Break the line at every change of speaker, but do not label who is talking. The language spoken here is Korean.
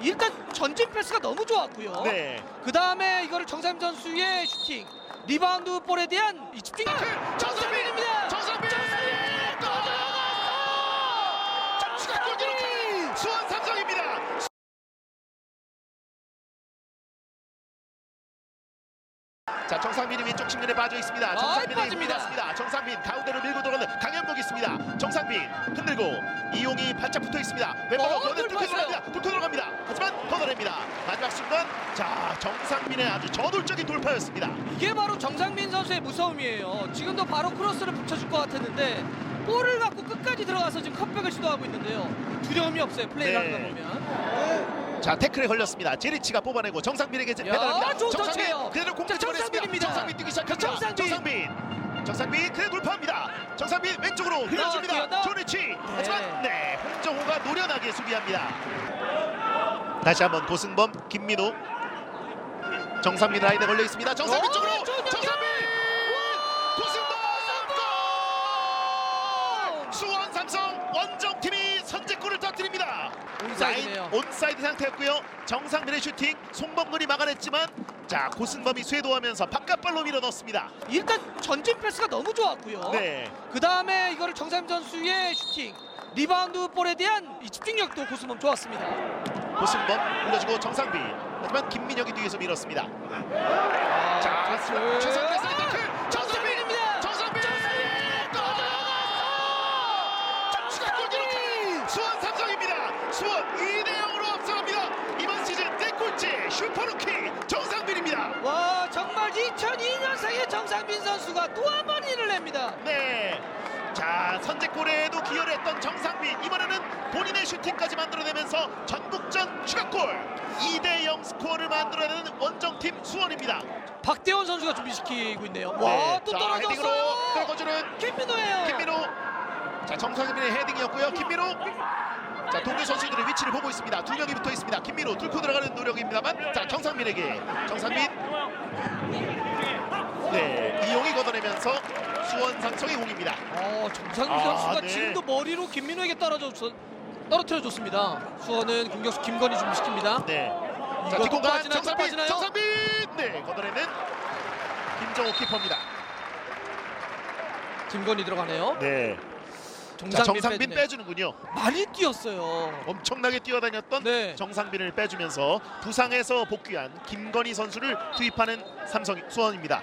일단 전진 패스가 너무 좋았고요.
네.
그 다음에 이거를 정삼 선수의 슈팅, 리바운드 볼에 대한 이 집중. 정삼빈
자 정상빈이 왼쪽 측면에 빠져 있습니다. 정상빈이
빠집니다.
밀었습니다. 정상빈 가운데로 밀고 들어가는 강현복 있습니다. 정상빈 흔들고 이용이 발짝 붙어 있습니다. 왼발로
어,
거대 뚫고. 들어갑니다. 뚫고 들어갑니다. 하지만 걷어냅니다. 마지막 순간 자 정상빈의 아주 저돌적인 돌파였습니다.
이게 바로 정상민 선수의 무서움이에요. 지금도 바로 크로스를 붙여줄 것 같았는데 볼을 갖고 끝까지 들어가서 지금 컵백을 시도하고 있는데요. 두려움이 없어요. 플레이를
네.
거 보면.
자 태클에 걸렸습니다. 제리치가 뽑아내고 정상빈에게
야,
배달합니다.
좋은
정상빈
터치예요.
그대로 공격
자,
보냈습니다.
정상빈입니다.
정상빈 뛰기 시작합니다.
정상빈.
정상빈 정상빈 그대 돌파합니다. 정상빈 왼쪽으로
뛰어,
흘려줍니다.
뛰어.
조리치 하지만 네 홍정호가 노련하게 수비합니다. 다시 한번 고승범 김민호 정상빈 라인에 걸려 있습니다. 정상빈
오,
쪽으로
좋은 연결!
정상빈 고승범 골! 수원 삼성 선제골을 터뜨립니다.
온사이드네요.
라인 온사이드 상태였고요. 정상빈의 슈팅 송범근이 막아냈지만 자 고승범이 쇄도하면서 바깥발로 밀어 넣습니다.
일단 전진 패스가 너무 좋았고요.
네.
그 다음에 이거를 정삼 선수의 슈팅, 리바운드 볼에 대한 이 집중력도 고수범 좋았습니다.
고승범 올려주고 정상빈 하지만 김민혁이 뒤에서 밀었습니다.
아,
자
패스.
최성근의 사이드 태클
정상빈입니다.
정상빈 또 들어갔어! 추가골 기록하는 수원 삼성입니다. 수원 2대 0으로 앞서갑니다. 이번 시즌 땡골째 슈퍼루키 정상빈입니다.
와 정말 2002년생의 정상빈 선수가 또 한 번 일을 냅니다.
네. 자 선제골에도 기여를 했던 정상빈 이번에는 본인의 슈팅까지 만들어내면서 전북전 추가골 2대0 스코어를 만들어내는 원정팀 수원입니다.
박대원 선수가 준비시키고 있네요.
네.
와또
자, 헤딩으로
떨어졌어요.
떨궈주는
김민호예요.
김민호. 자 정상빈의 헤딩이었고요. 김민호. 자 동료 선수들의 위치를 보고 있습니다. 두 명이 붙어 있습니다. 김민호 뚫고 들어가는 노력입니다만 자 정상빈에게 정상빈. 네 이용이 걷어내면서 수원 상성의 공입니다.
어 정상빈
아,
선수가
네.
지금도 머리로 김민호에게 떨어졌 떨어뜨려 줬습니다. 수원은 공격수 김건희 준비시킵니다.
네. 자
이거
뒷공간
빠지나요? 또
정상빈
빠지나요?
정상빈 네 걷어내는 김정호 키퍼입니다.
김건희 들어가네요.
네.
정상빈,
자 정상빈
빼주네요.
빼주는군요.
많이 뛰었어요.
엄청나게 뛰어다녔던
네.
정상빈을 빼주면서 부상에서 복귀한 김건희 선수를 투입하는 삼성 수원입니다.